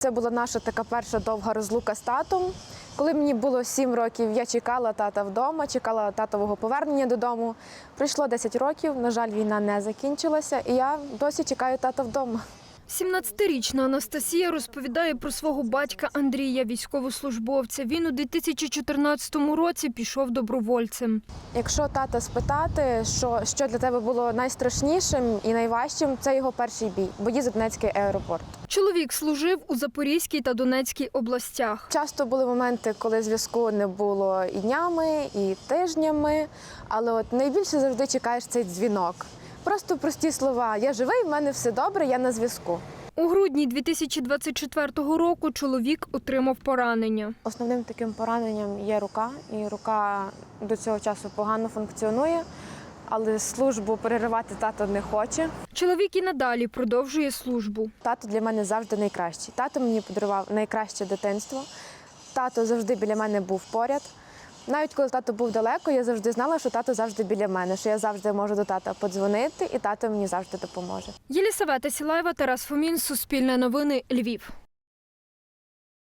Це була наша така перша довга розлука з татом. Коли мені було 7 років, я чекала тата вдома, чекала татового повернення додому. Пройшло 10 років. На жаль, війна не закінчилася, і я досі чекаю тата вдома. 17-річна Анастасія розповідає про свого батька Андрія, військовослужбовця. Він у 2014 році пішов добровольцем. Якщо тата спитати, що, що для тебе було найстрашнішим і найважчим, це його перший бій, бої за Донецький аеропорт. Чоловік служив у Запорізькій та Донецькій областях. Часто були моменти, коли зв'язку не було і днями, і тижнями, але от найбільше завжди чекаєш цей дзвінок. Просто прості слова: я живий, в мене все добре, я на зв'язку. У грудні 2024 року чоловік отримав поранення. Основним таким пораненням є рука, і рука до цього часу погано функціонує, але службу переривати тато не хоче. Чоловік і надалі продовжує службу. Тато для мене завжди найкращий. Тато мені подарував найкраще дитинство. Тато завжди біля мене був поряд. Навіть коли тато був далеко, я завжди знала, що тато завжди біля мене, що я завжди можу до тата подзвонити, і тато мені завжди допоможе. Єлісавета Сілаєва, Тарас Фомін, Суспільне новини, Львів.